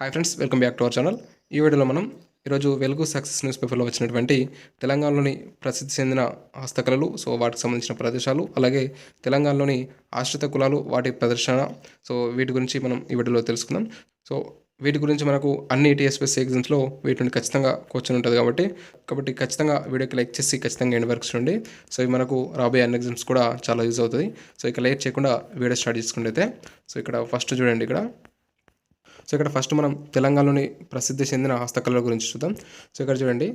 Hi friends welcome back to our channel ఈ వీడియోలో మనం ఈరోజు వెలుగు సక్సెస్ న్యూస్ పేపర్లో వచ్చినటువంటి తెలంగాణలోని ప్రసిద్ధి చెందిన హస్తకళలు సో వాటికి సంబంధించిన ప్రదేశాలు అలాగే తెలంగాణలోని ఆశ్రిత కులాలు వాటి ప్రదర్శన. సో వీటి గురించి మనం ఈ వీడియోలో తెలుసుకుందాం. సో వీటి గురించి మనకు అన్ని టీఎస్పీఎస్ ఎగ్జామ్స్లో వీటి నుండి ఖచ్చితంగా క్వశ్చన్ ఉంటుంది కాబట్టి కాబట్టి ఖచ్చితంగా వీడియోకి లైక్ చేసి ఖచ్చితంగా ఎండ్ వరకు చూడండి. సో ఇవి మనకు రాబోయే అన్ని ఎగ్జామ్స్ కూడా చాలా యూజ్ అవుతుంది. సో ఇక లేట్ చేయకుండా వీడియో స్టార్ట్ చేసుకుంటే అయితే సో ఇక్కడ ఫస్ట్ చూడండి ఇక్కడ. సో ఇక్కడ ఫస్ట్ మనం తెలంగాణలోని ప్రసిద్ధి చెందిన హస్తకళల గురించి చూద్దాం. సో ఇక్కడ చూడండి.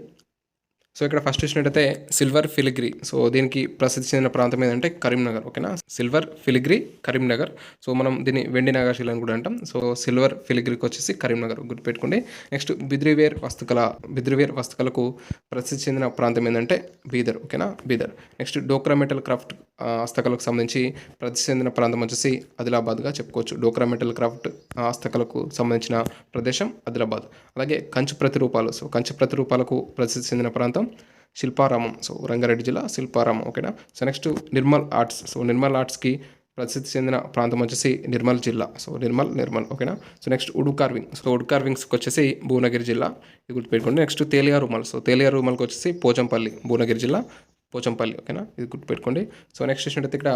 సో ఇక్కడ ఫస్ట్ చూసినట్టయితే సిల్వర్ ఫిలిగ్రీ సో దీనికి ప్రసిద్ధి చెందిన ప్రాంతం ఏంటంటే కరీంనగర్ ఓకేనా? Silver filigree Karimnagar. సో మనం దీన్ని వెండి నగరశీల అని కూడా అంటాం. సో సిల్వర్ ఫిలిగ్రీకి వచ్చేసి కరీంనగర్ గుర్తుపెట్టుకోండి. నెక్స్ట్ బిద్రివేర్ వస్తుకల బిద్రివేర్ వస్తుకలకు ప్రసిద్ధి చెందిన ప్రాంతం ఏంటంటే బీదర్ ఓకేనా? Bidar. Next Dokra metal craft హస్తకళకు సంబంధించి ప్రసిద్ధి చెందిన ప్రాంతం వచ్చేసి ఆదిలాబాద్గా చెప్పుకోవచ్చు. డోక్రా మెటల్ క్రాఫ్ట్ హస్తకళకు సంబంధించిన ప్రదేశం ఆదిలాబాద్. అలాగే కంచు ప్రతిరూపాలు. సో కంచు ప్రతిరూపాలకు ప్రసిద్ధి చెందిన ప్రాంతం శిల్పారామం. సో రంగారెడ్డి జిల్లా శిల్పారామం. ఓకేనా? So next Nirmal arts. So Nirmal ఆర్ట్స్కి ప్రసిద్ధి చెందిన ప్రాంతం వచ్చేసి నిర్మల్ జిల్లా. సో నిర్మల్ నిర్మల్. ఓకేనా? So next wood carving so wood కార్వింగ్స్కి వచ్చేసి భువనగిరి జిల్లా. ఇది గుర్తుపెట్టుకోండి. నెక్స్ట్ తేలియా రుమల్ సో తేలియా రుమల్కి వచ్చేసి పోచంపల్లి భువనగిరి జిల్లా పోచంపల్లి. ఓకేనా? ఇది గుర్తుపెట్టుకోండి. సో నెక్స్ట్ చూసినట్టయితే ఇక్కడ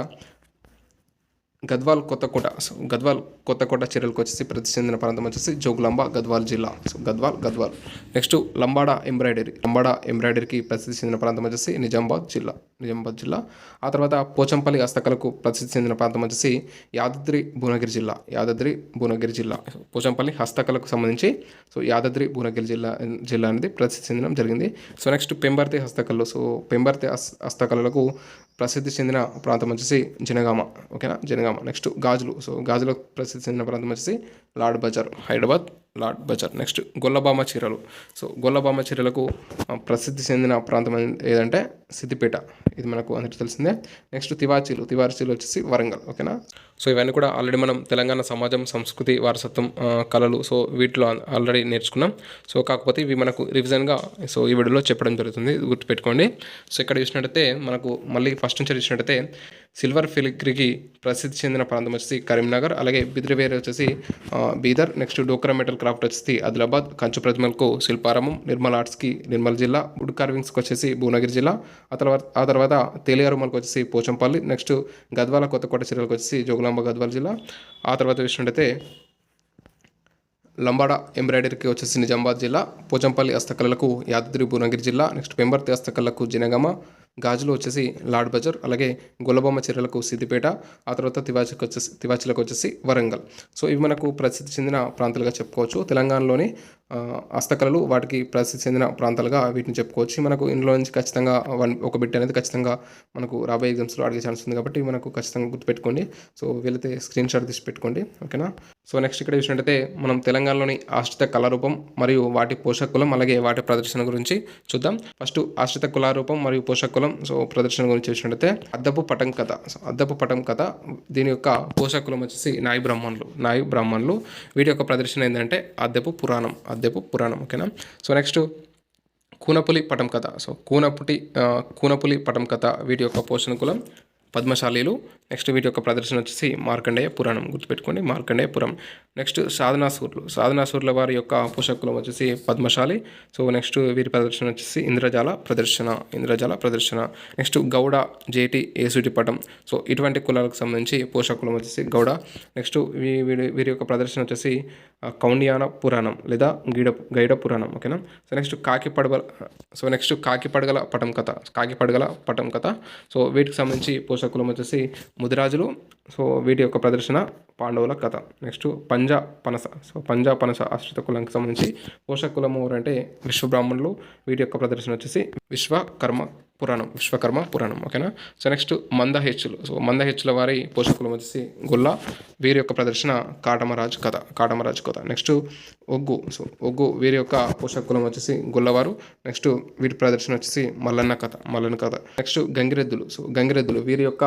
గద్వాల్ కొత్తకోట సో గద్వాల్ కొత్తకోట చర్యలకు వచ్చేసి ప్రతి చెందిన ప్రాంతం వచ్చేసి జోగులాంబ గద్వాల్ జిల్లా. So Gadwal Gadwal. Next Lambada embroidery. Lambada ఎంబ్రాయిడరీకి ప్రసిద్ధి చెందిన ప్రాంతం వచ్చేసి నిజామాబాద్ జిల్లా. నిజామాబాద్ జిల్లా. ఆ తర్వాత పోచంపల్లి హస్తకళకు ప్రసిద్ధి చెందిన ప్రాంతం వచ్చేసి యాదాద్రి భువనగిరి జిల్లా. యాదాద్రి భువనగిరి జిల్లా. పోచంపల్లి హస్తకళకు సంబంధించి సో యాదాద్రి భువనగిరి జిల్లా జిల్లా అనేది ప్రసిద్ధి చెందడం జరిగింది. సో నెక్స్ట్ పెంబర్తి హస్తకళలు. సో పెంబర్తి హస్- హస్తకళలకు ప్రసిద్ధి చెందిన ప్రాంతం వచ్చేసి జనగామ ఓకేనా? జనగామ. నెక్స్ట్ గాజులు. సో గాజులకు ప్రసిద్ధి చెందిన ప్రాంతం వచ్చేసి లాడ్ బజార్ హైదరాబాద్. లార్డ్ బజార్. నెక్స్ట్ గొల్లబామ చీరలు. సో గొల్లబామ చీరలకు ప్రసిద్ధి చెందిన ప్రాంతం ఏదంటే సిద్దిపేట. ఇది మనకు అందరికీ తెలిసిందే. నెక్స్ట్ తివాచీలు తివాచీలు వచ్చేసి వరంగల్. ఓకేనా? సో ఇవన్నీ కూడా ఆల్రెడీ మనం తెలంగాణ సమాజం సంస్కృతి వారసత్వం కళలు సో వీటిలో ఆల్రెడీ నేర్చుకున్నాం. సో కాకపోతే ఇవి మనకు రివిజన్గా సో ఈ వీడియోలో చెప్పడం జరుగుతుంది. గుర్తుపెట్టుకోండి. సో ఇక్కడ చూసినట్టయితే మనకు మళ్ళీ ఫస్ట్ నుంచి చూసినట్టయితే సిల్వర్ ఫిలిగ్రీకి ప్రసిద్ధి చెందిన ప్రాంతం వచ్చేసి కరీంనగర్. అలాగే బిద్రవేర్ వచ్చేసి Bidar. Next Dokra metal craft వచ్చేసి ఆదిలాబాద్ కంచు ప్రతిమలకు శిల్పారామం నిర్మల్ ఆర్ట్స్కి నిర్మల్ జిల్లా వుడ్ కార్వింగ్స్కి వచ్చేసి భువనగిరి జిల్లా ఆ తర్వాత ఆ తర్వాత తేలియారుమల్కి వచ్చేసి పోచంపల్లి నెక్స్ట్ గద్వాల కొత్తకోట చీరలకు వచ్చేసి జోగులాంబ గద్వాల జిల్లా ఆ తర్వాత చూసినట్టయితే లంబాడ ఎంబ్రాయిడరీకి వచ్చేసి నిజామాబాద్ జిల్లా పోచంపల్లి హస్తకళలకు యాదాద్రి భువనగిరి జిల్లా నెక్స్ట్ పెంబర్తి హస్తకళలకు జనగామ గాజులు వచ్చేసి లాడ్ బజార్ అలాగే గొల్లబొమ్మ చీరలకు సిద్దిపేట ఆ తర్వాత తివాచికి వచ్చేసి తివాచీలకు వచ్చేసి వరంగల్. సో ఇవి మనకు ప్రసిద్ధి చెందిన ప్రాంతాలుగా చెప్పుకోవచ్చు. తెలంగాణలోని హస్తకళలు వాటికి ప్రసిద్ధి చెందిన ప్రాంతాలుగా వీటిని చెప్పుకోవచ్చు. మనకు ఇందులో నుంచి ఖచ్చితంగా వన్ ఒక బిట్ అనేది ఖచ్చితంగా మనకు రాబోయే ఎగ్జామ్స్లో అడిగే ఛాన్స్ ఉంది కాబట్టి మనకు ఖచ్చితంగా గుర్తుపెట్టుకోండి. సో వీలైతే స్క్రీన్ షాట్ తీసి పెట్టుకోండి ఓకేనా? సో నెక్స్ట్ ఇక్కడ చూసినట్టయితే మనం తెలంగాణలోని ఆశ్రిత కళారూపం మరియు వాటి పోషకులం అలాగే వాటి ప్రదర్శన గురించి చూద్దాం. ఫస్ట్ ఆశ్రిత కులారూపం మరియు పోషకులం సో ప్రదర్శన గురించి చూసినట్టయితే అద్దపు పటం కథ. సో అద్దపు పటం కథ దీని యొక్క పోషకులం వచ్చేసి నాయి బ్రాహ్మణులు. నాయి బ్రాహ్మణులు. వీటి యొక్క ప్రదర్శన ఏంటంటే అద్దెపు పురాణం. అద్దెపు పురాణం ఓకేనా? సో నెక్స్ట్ కూనపులి పటం కథ. సో కూనపుటి కూనపులి పటం కథ వీటి యొక్క పోషణ కులం. పద్మశాలీలు. నెక్స్ట్ వీటి యొక్క ప్రదర్శన వచ్చేసి మార్కండేయ పురాణం. గుర్తుపెట్టుకోండి మార్కండేయ పురాణం నెక్స్ట్ సాధనాసూర్లు సాధనాసూర్ల వారి యొక్క పోషకులం వచ్చేసి పద్మశాలి. సో నెక్స్ట్ వీరి ప్రదర్శన వచ్చేసి ఇంద్రజాల ప్రదర్శన ఇంద్రజాల ప్రదర్శన. నెక్స్ట్ గౌడ జేటి ఏసుటి పటం. సో ఇటువంటి కులాలకు సంబంధించి పోషకులం వచ్చేసి గౌడ. నెక్స్ట్ వీ వీరి వీరి యొక్క ప్రదర్శన వచ్చేసి కౌండియాన పురాణం లేదా గీడ గైడ పురాణం ఓకేనా సో నెక్స్ట్ కాకి పడగల సో నెక్స్ట్ కాకి పడగల పటం కథ కాకి పడగల పటం కథ. సో వీటికి సంబంధించి పోషకులం వచ్చేసి ముదిరాజులు. సో వీటి యొక్క ప్రదర్శన పాండవుల కథ. నెక్స్ట్ పంజా పనస సో పంజా పనస ఆశ్రిత కులానికి సంబంధించి పోషక కులం ఎవరంటే విశ్వబ్రాహ్మణులు. వీటి యొక్క ప్రదర్శన వచ్చేసి విశ్వకర్మ పురాణం విశ్వకర్మ పురాణం ఓకేనా? సో నెక్స్ట్ మందహెచ్చులు సో మందహెచ్చుల వారి పోషకులం వచ్చేసి గొల్ల వీరి యొక్క ప్రదర్శన కాటమరాజు కథ కాటమరాజు కథ. నెక్స్ట్ ఒగ్గు. సో ఒగ్గు వీరి యొక్క పోషకులం వచ్చేసి గొల్లవారు. నెక్స్ట్ వీరి ప్రదర్శన వచ్చేసి మల్లన్న కథ మల్లన్న కథ. నెక్స్ట్ గంగిరెద్దులు. సో గంగిరెద్దులు వీరి యొక్క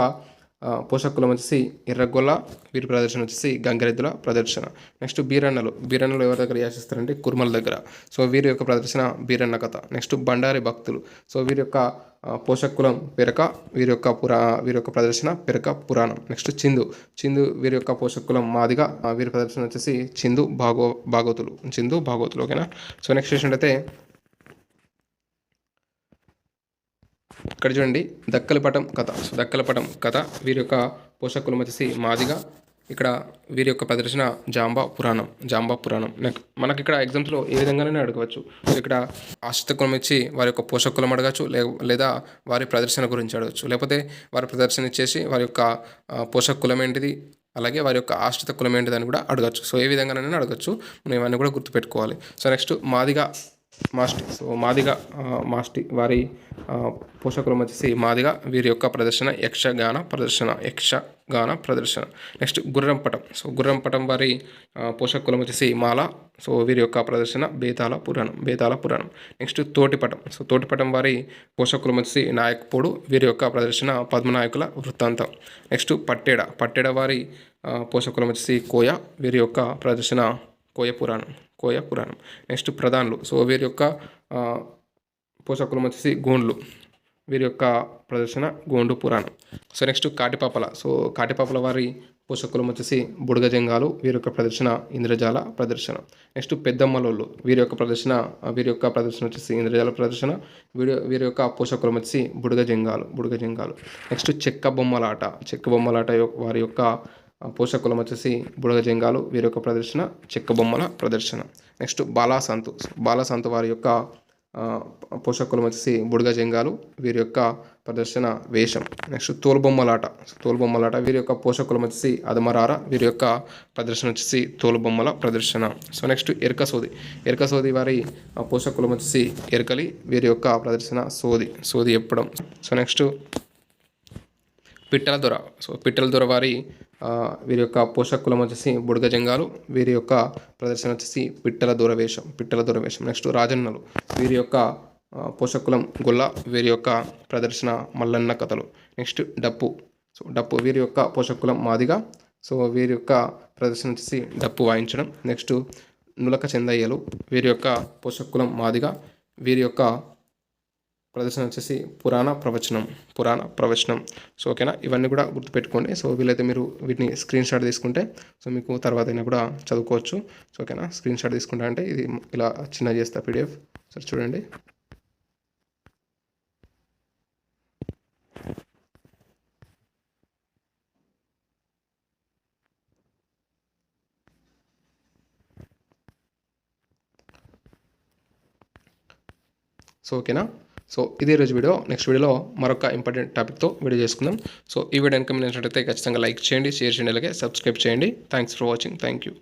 పోషకులం వచ్చేసి ఎర్రగొల్ల వీరి ప్రదర్శన వచ్చేసి గంగిరెద్దుల ప్రదర్శన. నెక్స్ట్ బీరన్నలు. బీరన్నలు ఎవరి దగ్గర యాచిస్తారంటే కుర్మల దగ్గర. సో వీరి యొక్క ప్రదర్శన బీరన్న కథ. నెక్స్ట్ బండారి భక్తులు. సో వీరి యొక్క పోషకులం పెరక వీరి యొక్క పురా వీరి యొక్క ప్రదర్శన పెరక పురాణం. నెక్స్ట్ చిందు. చిందు వీరి యొక్క పోషకులం మాదిగా వీరి ప్రదర్శన వచ్చేసి చిందు భాగో భాగవతులు చిందు భాగవతులు ఓకేనా? సో నెక్స్ట్ చూసినట్టయితే ఇక్కడ చూడండి. దక్కలపటం కథ. సో దక్కలపటం కథ వీరి యొక్క పోషకులం వచ్చేసి మాదిగా ఇక్కడ వీరి యొక్క ప్రదర్శన జాంబా పురాణం జాంబా పురాణం. నెక్ మనకి ఇక్కడ ఎగ్జామ్స్లో ఏ విధంగానే అడగవచ్చు. ఇక్కడ ఆశ్రిత కులం ఇచ్చి వారి యొక్క పోషక కులం అడగచ్చు లేదా వారి ప్రదర్శన గురించి అడగచ్చు. లేకపోతే వారి ప్రదర్శన ఇచ్చేసి వారి యొక్క పోషక కులం ఏంటిది అలాగే వారి యొక్క ఆశ్రిత కులం ఏంటిదని కూడా అడగచ్చు. సో ఏ విధంగానైనా అడగచ్చు. మనం ఇవన్నీ కూడా గుర్తుపెట్టుకోవాలి. So next Madiga Masti. So Madiga Masti వారి పోషకులం వచ్చేసి మాదిగా వీరి యొక్క ప్రదర్శన యక్షగాన ప్రదర్శన యక్షగాన ప్రదర్శన. నెక్స్ట్ గుర్రంపటం. సో గుర్రంపటం వారి పోషకులం వచ్చేసి మాల. సో వీరి యొక్క ప్రదర్శన బేతాల పురాణం బేతాల పురాణం. నెక్స్ట్ తోటిపటం. సో తోటిపటం వారి పోషకులం వచ్చేసి నాయకపోడు వీరి యొక్క ప్రదర్శన పద్మనాయకుల వృత్తాంతం. నెక్స్ట్ పట్టేడ. పట్టేడ వారి పోషకులం వచ్చేసి కోయ వీరి యొక్క ప్రదర్శన కోయ పురాణం. కోయ పురాణం. నెక్స్ట్ ప్రధానులు. సో వీరి యొక్క పోషకులు పోషకులం వచ్చేసి గోండ్లు. వీరి యొక్క ప్రదర్శన గోండు పురాణం. So next Katipapala. So Katipapala వారి పోషకులం వచ్చేసి బుడగజంగాలు. వీరి యొక్క ప్రదర్శన ఇంద్రజాల ప్రదర్శన. నెక్స్ట్ పెద్దమ్మలోళ్ళు. వీరి యొక్క ప్రదర్శన వీరి యొక్క ప్రదర్శన వచ్చేసి ఇంద్రజాల ప్రదర్శన. వీరి వీరి యొక్క పోషకులం వచ్చేసి బుడగజంగాలు బుడగజంగాలు. నెక్స్ట్ చెక్క బొమ్మలాట. చెక్క బొమ్మలాట వారి యొక్క పోషకులం వచ్చేసి బుడగజంగాలు వీరి యొక్క ప్రదర్శన చెక్క బొమ్మల ప్రదర్శన. నెక్స్ట్ బాలాసంతు. బాలాసంతు వారి యొక్క పోషకులం వచ్చేసి బుడగజంగాలు వీరి యొక్క ప్రదర్శన వేషం. నెక్స్ట్ తోలుబొమ్మలాట. తోలుబొమ్మలాట వీరి యొక్క పోషకులం వచ్చేసి అదమరార వీరి యొక్క ప్రదర్శన వచ్చేసి తోలుబొమ్మల ప్రదర్శన. సో నెక్స్ట్ ఎరక సోది ఎరక సోది వారి ఆ, పోషకులం వచ్చేసి ఎరకలి వీరి యొక్క ప్రదర్శన సోది. సోది ఎప్పడం. సో నెక్స్ట్ పిట్టల దొర. సో పిట్టల దొర వారి వీరి యొక్క పోషక కులం వచ్చేసి బుడగ జంగాలు వీరి యొక్క ప్రదర్శన వచ్చేసి పిట్టల దొర వేషం పిట్టల దొర వేషం. నెక్స్ట్ రాజన్నలు వీరి యొక్క పోషక కులం గొల్ల వీరి యొక్క ప్రదర్శన మల్లన్న కథలు. నెక్స్ట్ డప్పు. సో డప్పు వీరి యొక్క పోషక కులం మాదిగా. సో వీరి యొక్క ప్రదర్శన వచ్చేసి డప్పు వాయించడం. నెక్స్ట్ నులక చెందయ్యలు వీరి యొక్క పోషక కులం మాదిగా. వీరి యొక్క ప్రదర్శన వచ్చేసి పురాణ ప్రవచనం పురాణ ప్రవచనం. సో ఓకేనా? ఇవన్నీ కూడా గుర్తుపెట్టుకోండి. సో వీలైతే మీరు వీటిని స్క్రీన్ షాట్ తీసుకుంటే సో మీకు తర్వాత అయినా కూడా చదువుకోవచ్చు. సో ఓకేనా? స్క్రీన్ షాట్ తీసుకుంటా అంటే ఇది ఇలా చిన్న చేస్తా పీడిఎఫ్ సరే చూడండి. సో ఓకేనా? సో ఇదే రోజు వీడియో. నెక్స్ట్ వీడియోలో మరొక ఇంపార్టెంట్ టాపిక్తో వీడియో చేసుకుందాం. సో ఈ వీడియో కనుక నచ్చినట్లయితే ఖచ్చితంగా లైక్ చేయండి షేర్ చేయండి అలాగే సబ్స్క్రైబ్ చేయండి. Thanks for watching thank you